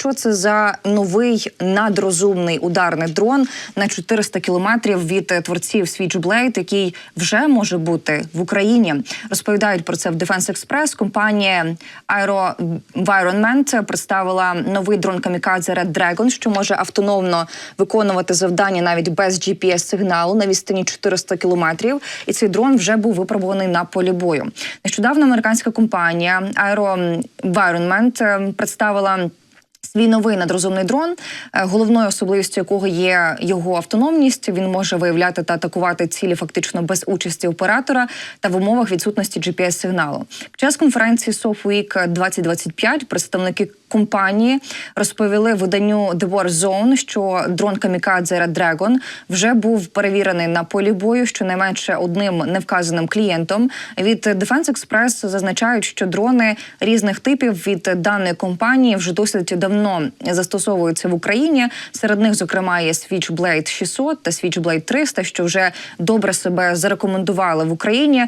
що це за новий надрозумний ударний дрон на 400 кілометрів від е, творців Switchblade, який вже може бути в Україні. Розповідають про це в Defense Express. Компанія AeroVironment представила новий дрон камікадзе Red Dragon, що може автономно виконувати завдання навіть без gps сигналу на відстані 400 кілометрів. І цей дрон вже був випробуваний на полі бою. Нещодавно американська компанія AeroVironment е, представила. Свій новий надрозумний дрон, е, головною особливістю якого є його автономність. Він може виявляти та атакувати цілі фактично без участі оператора та в умовах відсутності gps сигналу Під час конференції SoftWeek 2025 представники компанії розповіли виданню The War Zone, що дрон камікадзе Red Dragon вже був перевірений на полі бою щонайменше одним невказаним клієнтом. Від Defense Express зазначають, що дрони різних типів від даної компанії вже досить давно застосовуються в Україні. Серед них, зокрема, є Switchblade 600 та Switchblade 300, що вже добре себе зарекомендували в Україні.